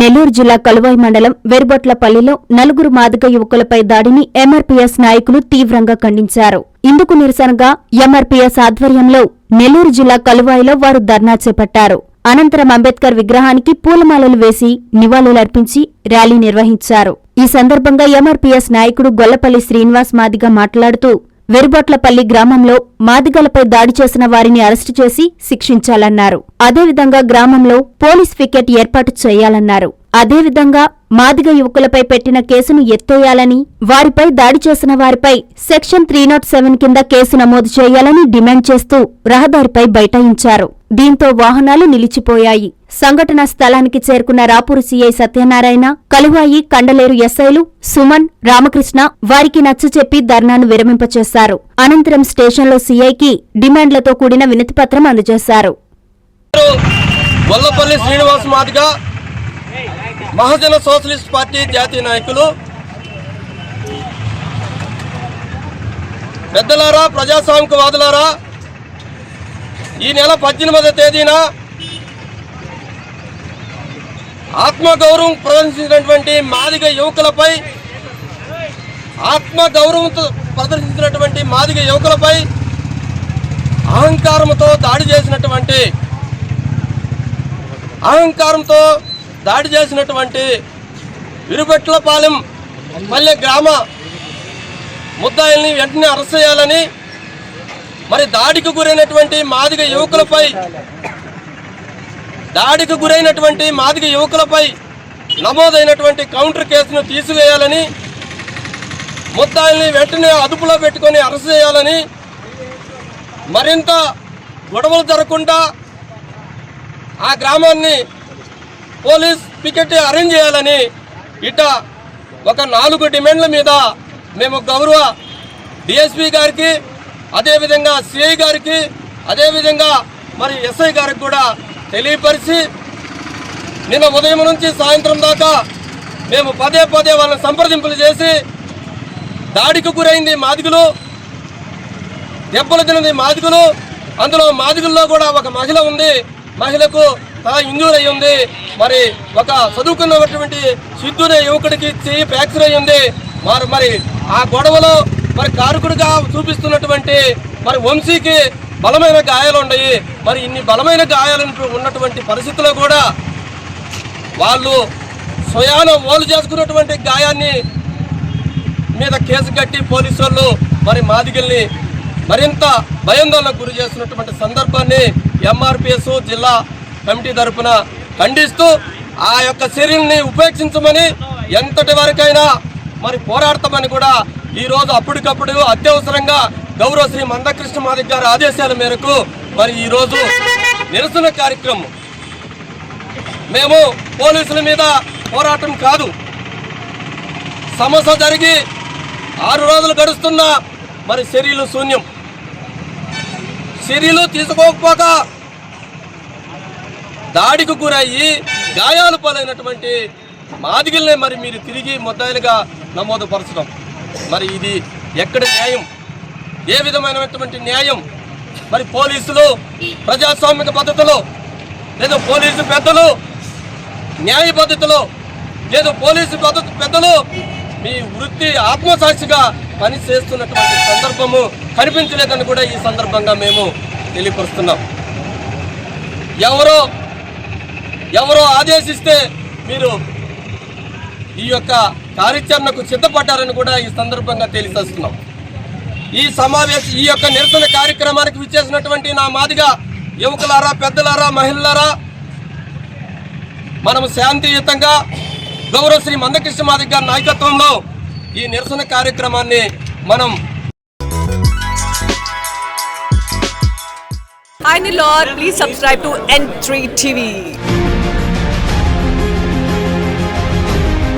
నెల్లూరు జిల్లా కలువాయి మండలం వెరుబొట్లపల్లిలో నలుగురు మాదిగ యువకులపై దాడిని ఎంఆర్పీఎస్ నాయకులు తీవ్రంగా ఖండించారు. ఇందుకు నిరసనగా ఎంఆర్పీఎస్ ఆధ్వర్యంలో నెల్లూరు జిల్లా కలువాయిలో వారు ధర్నా చేపట్టారు. అనంతరం అంబేద్కర్ విగ్రహానికి పూలమాలలు వేసి నివాళులర్పించి ర్యాలీ నిర్వహించారు. ఈ సందర్భంగా ఎంఆర్పీఎస్ నాయకుడు గొల్లపల్లి శ్రీనివాస్ మాదిగ మాట్లాడుతూ వెరుబట్లపల్లి గ్రామంలో మాదిగలపై దాడి చేసిన వారిని అరెస్టు చేసి శిక్షించాలన్నారు. అదేవిధంగా గ్రామంలో పోలీస్ పికెట్ ఏర్పాటు చేయాలన్నారు. అదేవిధంగా మాదిగ యువకులపై పెట్టిన కేసును ఎత్తేయాలని వారిపై దాడి చేసిన వారిపై సెక్షన్ త్రీ నాట్ సెవెన్ కింద కేసు నమోదు చేయాలని డిమాండ్ చేస్తూ రహదారిపై బైఠాయించారు. దీంతో వాహనాలు నిలిచిపోయాయి. సంఘటనా స్థలానికి చేరుకున్న రాపూరు సీఐ సత్యనారాయణ కలువాయి కండలేరు ఎస్ఐలు సుమన్ రామకృష్ణ వారికి నచ్చచెప్పి ధర్నాను విరమింపచేశారు. అనంతరం స్టేషన్లో సీఐకి డిమాండ్లతో కూడిన వినతిపత్రం అందజేశారు. వల్లపల్లి శ్రీనివాస్ మాదిగా మహాజన సోషలిస్ట్ పార్టీ జాతీయ నాయకులు పెద్దలారా ప్రజాస్వామికవాదులారా ఈ నెల పద్దెనిమిదవ తేదీన ఆత్మగౌరవం ప్రదర్శించినటువంటి మాదిగ యువకులపై ఆత్మగౌరవంతో ప్రదర్శించినటువంటి మాదిగ యువకులపై అహంకారంతో దాడి చేసినటువంటి అహంకారంతో దాడి చేసినటువంటి విరుబెట్లపాలెం పల్లె గ్రామ ముద్దాయిల్ని వెంటనే అరెస్ట్ చేయాలని మరి దాడికి గురైనటువంటి మాదిగ యువకులపై దాడికి గురైనటువంటి మాదిగ యువకులపై నమోదైనటువంటి కౌంటర్ కేసును తీసివేయాలని ముద్దాయిల్ని వెంటనే అదుపులో పెట్టుకొని అరెస్ట్ చేయాలని మరింత గొడవలు జరగకుండా ఆ గ్రామాన్ని పోలీస్ పికెట్ అరేంజ్ చేయాలని ఇట ఒక నాలుగు డిమాండ్ల మీద మేము గౌరవ డిఎస్పి గారికి అదేవిధంగా సిఐ గారికి అదేవిధంగా మరి ఎస్ఐ గారికి కూడా తెలియపరిచి నిన్న ఉదయం నుంచి సాయంత్రం దాకా మేము పదే పదే వాళ్ళని సంప్రదింపులు చేసి దాడికి గురైంది మాదిగులు దెబ్బలు తినది మాదిగులు. అందులో మాదిగుల్లో కూడా ఒక మహిళ ఉంది. మహిళకు ఇంజూర్ అయి ఉంది. మరి ఒక చదువుకున్నటువంటి సిద్ధునే యువకుడికి చేయి ఫ్రాక్చర్ అయి ఉంది. మరి మరి ఆ గొడవలో మరి కారకుడిగా చూపిస్తున్నటువంటి మరి వంశీకి బలమైన గాయాలు ఉన్నాయి. మరి ఇన్ని బలమైన గాయాలు ఉన్నటువంటి పరిస్థితుల్లో కూడా వాళ్ళు స్వయాన ఓలు చేసుకున్నటువంటి గాయాన్ని మీద కేసు కట్టి పోలీసు వాళ్ళు మరి మాదిగల్ని మరింత భయాందోళనకు గురి చేస్తున్నటువంటి సందర్భాన్ని ఎంఆర్పిఎస్ జిల్లా కమిటీ తరఫున ఖండిస్తూ ఆ యొక్క చర్యల్ని ఉపేక్షించమని ఎంతటి వరకైనా మరి పోరాడతామని కూడా ఈరోజు అప్పటికప్పుడు అత్యవసరంగా గౌరవ శ్రీ మందకృష్ణ మాదిక్ గారి ఆదేశాల మేరకు మరి ఈరోజు నిరసన కార్యక్రమం. మేము పోలీసుల మీద పోరాటం కాదు. సమస్య జరిగి ఆరు రోజులు గడుస్తున్నా మరి చర్యలు శూన్యం. చర్యలు తీసుకోకపోక దాడికి గురయ్యి గాయాలు పాలైనటువంటి మాదిగల్నే మరి మీరు తిరిగి ముద్దాయిలుగా నమోదుపరచడం. మరి ఇది ఎక్కడ న్యాయం? ఏ విధమైనటువంటి న్యాయం? మరి పోలీసులు ప్రజాస్వామిక పద్ధతిలో లేదా పోలీసు పెద్దలు న్యాయ పద్ధతిలో లేదా పోలీసు పద్ధతి పెద్దలు మీ వృత్తి ఆత్మసాక్షిగా పని చేస్తున్నటువంటి సందర్భము కనిపించలేదని కూడా ఈ సందర్భంగా మేము తెలియపరుస్తున్నాం. ఎవరో ఎవరో ఆదేశిస్తే మీరు ఈ యొక్క కార్యాచరణకు సిద్ధపడ్డారని కూడా ఈ సందర్భంగా తెలియజేస్తున్నాం ఈ సమావేశ ఈ యొక్క నిరసన కార్యక్రమానికి విచ్చేసినటువంటి నా మాదిగా యువకులారా పెద్దలారా మహిళలారా మనము శాంతియుతంగా గౌరవ శ్రీ మందకృష్ణ మాదిక్ గారి నాయకత్వంలో ఈ నిరసన కార్యక్రమాన్ని మనం Hi Nilor, please subscribe to N3 TV.